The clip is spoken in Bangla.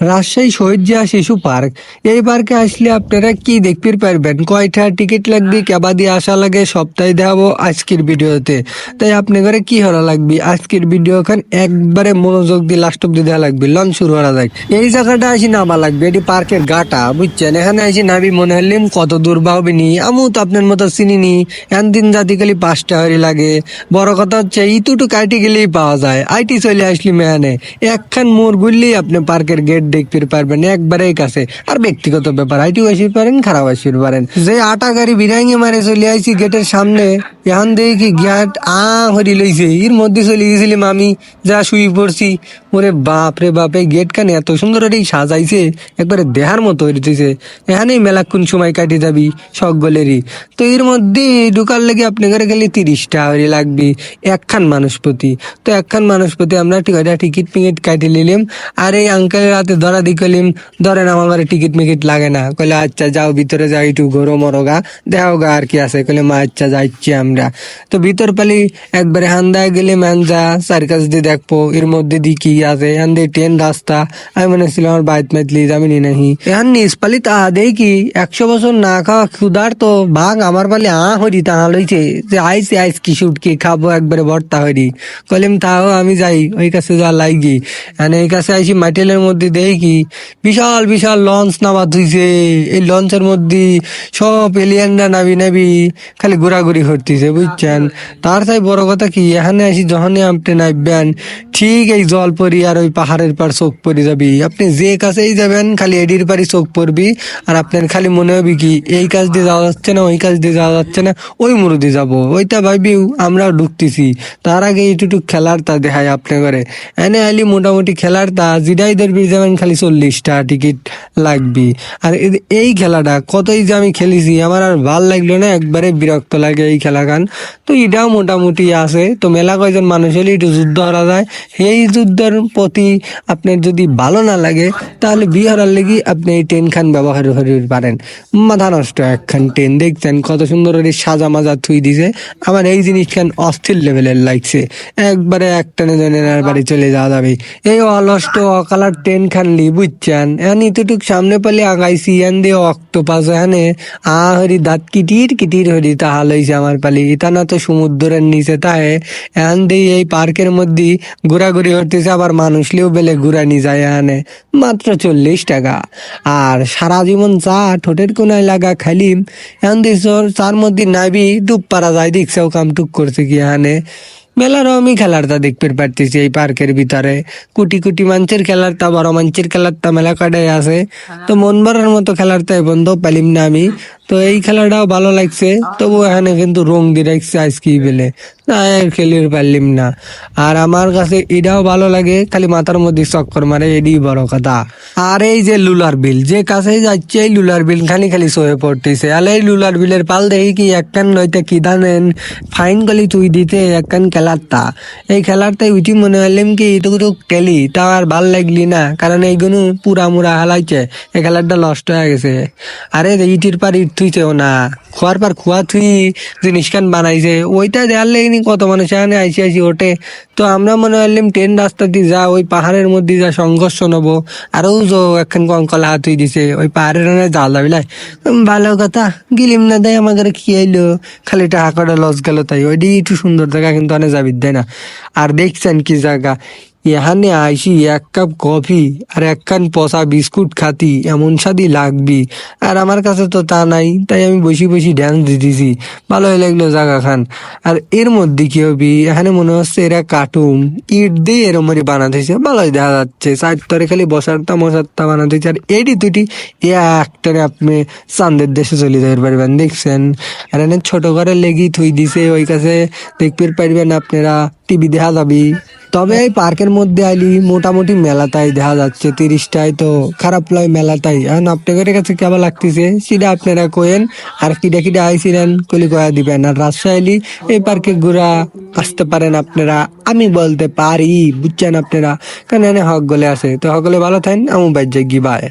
রাজশাহী শহীদ জিয়া শিশু পার্ক। এই পার্কে আসলে আপনারা কি দেখতে পারবেন? কয়টা টিকিট লাগবে? কেবা দিয়ে আসা লাগে? সপ্তাহে দেখাবো আজকের ভিডিওতে। তাই আপনি ঘরে কি হওয়া লাগবে? আজকের ভিডিও খান একবারে মনোযোগ দিয়ে লাস্ট অব্দি দেওয়া লাগবে। লঞ্চ শুরু করা যায় এই জায়গাটা আসি নামা লাগবে। এটি পার্কের গাটা, বুঝছেন? এখানে আসি নাবি মনে হলিম কত দূর বাহবে নি? আমু তো আপনার মতো চিনি নি। এন দিন জাতি খালি পাঁচটা হরি লাগে। বড় কথা হচ্ছে ইতুটু কাটি গেলেই পাওয়া যায়। আইটি চলে আসলি মেহানে একখান মোড় ঘুরলেই আপনি পার্কের গেট দেখতে পারবেন, একবারেই কাছে। আর ব্যক্তিগত ব্যাপার আইটি আসতে পারেন, খারাপ আসতে পারেন। যে আটা গাড়ি বিরাঙ্গি মারে চলে আইছি গেটের সামনে এখন দেখি গেট আ হরি লইছে। এর মধ্যে চলে গেছিলাম আমি, যা শুয়ে পড়ছি। ওরে বাপ রে বাপ, এই গেট খান এত সুন্দর এই সাজাইছে একবারে দেহার মতো হইতেছে এখানেই মেলাক্ষণ সময় কাটি যাবি সকলেরই তো এর মধ্যে ঢুকার লেগে আপনি ঘরে গেলে তিরিশটা হরি লাগবে, একখান মানুষ প্রতি তো একখান মানুষ প্রতি আমরা টিকিট টিকিট মিকিট কাটি নিলাম। আর এই আঙ্কেলের হাতে ধরা দি কলিম ধরেন আমার ঘরে টিকিট মিকিট লাগে না। কইলে আচ্ছা যাও, ভিতরে যাও একটু ঘোরো, মরো গা। দেখাও গা, আর কি আছে? কইলে, মা আচ্ছা যাচ্ছি আমরা। তো ভিতর পালি একবারে হান্দায় গেলে ম্যানজা, সার্কাস দিয়ে দেখব এর মধ্যে দি কি আছে? এখান দিয়ে ট্রেন রাস্তা। আমি মনে ছিল আমার বাইত মাইত লিয়ে যাবি নি নাহি। এখন নিজ পালি তা দেই কি, একশো বছর না খাওয়া ক্ষুদার তো ভাগ আমার পালি আ হরি তাহা লইছে, যে আইসি আইস কি শুটকি খাব একবারে ভর্তা হরি কলিম তাও আমি যাই, ওই কাছে যা লাগি। মানে এই কাছে আইসি মাইটেলের মধ্যে দেই কি? বিশাল বিশাল লঞ্চ নামা ধুইছে এই লঞ্চের মধ্যে সব এলিয়ানরা নাবি নাবি খালি ঘোরাঘুরি করতেছে, বুঝছেন? তার তাই বড় কথা কি, এখানে আসি যখনই আপনি নামবেন, ঠিক এই জল পরি আর ওই পাহাড়ের পার চোখ পড়ে যাবি। আপনি যে কাছেই যাবেন, খালি এডির পারি চোখ পড়বি আর আপনার খালি মনে হবে কি, এই কাজ দিয়ে যাওয়া যাচ্ছে না, ওই কাজ দিয়ে যাওয়া যাচ্ছে না, ওই মুরুদি যাব। ওইটা ভাবিও আমরাও ঢুকতেছি। তার আগে এইটুকু খেলার তা দেখায় আপনার ঘরে। এনে আইলি মোটামুটি খেলার তা জিডাই ধরবি যেমন খালি চল্লিশটা টিকিট লাগবি। আর এই খেলাটা কতই যে আমি খেলেছি, আমার আর ভালো লাগল না, একবারে বিরক্ত লাগে এই খেলা তো এটাও মোটামুটি আছে। তো মেলা কয়জন মানুষ হলে একটু যুদ্ধ হারা যায়। সেই যুদ্ধের প্রতি আপনার যদি ভালো না লাগে, তাহলে বিহারের লেগে আপনি এই ট্রেন খান ব্যবহার করতে পারেন। মাথা নষ্ট, একখান ট্রেন দেখছেন কত সুন্দর সাজা মাজা থুই দিছে। আমার এই জিনিস খান অস্থির লেভেলের লাগছে। একবারে একটানে জনের বাড়ি চলে যাওয়া যাবে। এই অলষ্ট অকালার ট্রেন খানলি বুঝছেন? এখন ইতুটুক সামনে পালে আগাইছি, এন দিয়ে অক্টোপাস এখানে আ হরি দাঁত কিটির কিটির হরি তাহা লইছে আমার পালি। ইতা না তো সমুদ্রের নিচে তাহে এখন দিয়ে এই পার্কের মধ্যে ঘোরাঘুরি করতেছে, আবার মানুষলেও বেলে ঘুরানি যায় এখানে মাত্র চল্লিশ টাকা। আর সারা জীবন চা ঠোঁটের কোনায় লাগা খালিম এখন দেখছ চার মধ্যে নাবি ডুব পারা যায় দেখছে, ও কাম টুক করছে কি এখানে মেলারও আমি খেলারটা দেখতে পারতেছি এই পার্কের ভিতরে। কোটি কোটি মানুষের খেলারটা বড় মানুষের খেলারটা মেলা কাটাই আছে। তো মন ভরার মতো খেলারটা বন্ধ পালিম না আমি। তো এই খেলাটাও ভালো লাগছে তবু এখানে কিন্তু রং দিয়ে রাখছে আজকে বেলে। খেলির পারলিম না। আর আমার কাছে এটাও ভালো লাগে, খালি মাথার মধ্যে চক্কর মারে এডি বড় কথা। আর এই যে লুলার বিল, যে কাছে যাচ্ছে, এই লুলার বিল খালি খালি সয়ে পড়তেছে। আর এই লুলার বিলের পাল দেখি কি একখান লইতে কি দানেন ফাইন গলি তুই দিতে একখান খেলারটা। এই খেলারটাই উঠি মনে হলাম কি এটুকু খেলি, তা আর ভালো লাগলি না, কারণ এইগুলো পুরা মুরা হালাইছে, এই খেলারটা নষ্ট হয়ে গেছে। আরে ইটির পার ইট থুইছেও না, খোয়ার পার খোয়া থুই জিনিস খান বানাইছে, ওইটা দেওয়ার লেগে কত মানুষ এখানে আইসি আইসি ওঠে। তো আমরা মনে করলাম ট্রেন রাস্তা দিয়ে যা, ওই পাহাড়ের মধ্যে যা সংঘর্ষ নেব। আরও যো একখান কঙ্কল হাত হয়ে দিছে ওই পাহাড়ের ওখানে জ্বালা যাবিলাই ভালো কথা, গিলিম না দেয় আমাদের কি আইলো? খালি টাকা করে লস গেল তাই। ওইটি একটু সুন্দর জায়গা কিন্তু অনেক যাবি দেয় না? আর দেখছেন কি জায়গা? এখানে আইসি এক কাপ কফি আর একখান পচা বিস্কুট খাতি, এমন স্বাদই লাগবি। আর আমার কাছে তো তা নাই, তাই আমি বসি বসি ড্যান্স দিতেছি। ভালোই লাগল জায়গা খান। আর এর মধ্যে কি হবি? এখানে মনে হচ্ছে এরা কার্টুন ইট দিয়ে এরম বানাতেছে, ভালোই দেখা যাচ্ছে। চার তরে খালি বসারটা মশারটা বানাতেছে। আর এডি দুটি এ একটারে আপনি চান্দের দেশে চলে যেতে পারবেন, দেখছেন? আর এনে ছোট ঘরে লেগি থুই দিছে, ওই কাছে দেখতে পারবেন আপনারা, টিভি দেখা যাবি তবে এই পার্কের মধ্যে আইলি মোটামুটি মেলাটাই দেখা যাচ্ছে, তিরিশটাই তো খারাপ লয় মেলাটাই। এখন আপনাদের কাছে কেমন লাগতেছে? সেটা আপনারা কোয়েন আর কিডা কিটা আইছিলেন, কলি কয়া দিবেন। আর রাজশাহী এই পার্কে ঘুরা আসতে পারেন আপনারা, আমি বলতে পারি, বুঝছেন আপনারা? কারণ এনে হক গলে আছে। তো হক গলে ভালো থাকেন, আমি যাই বাই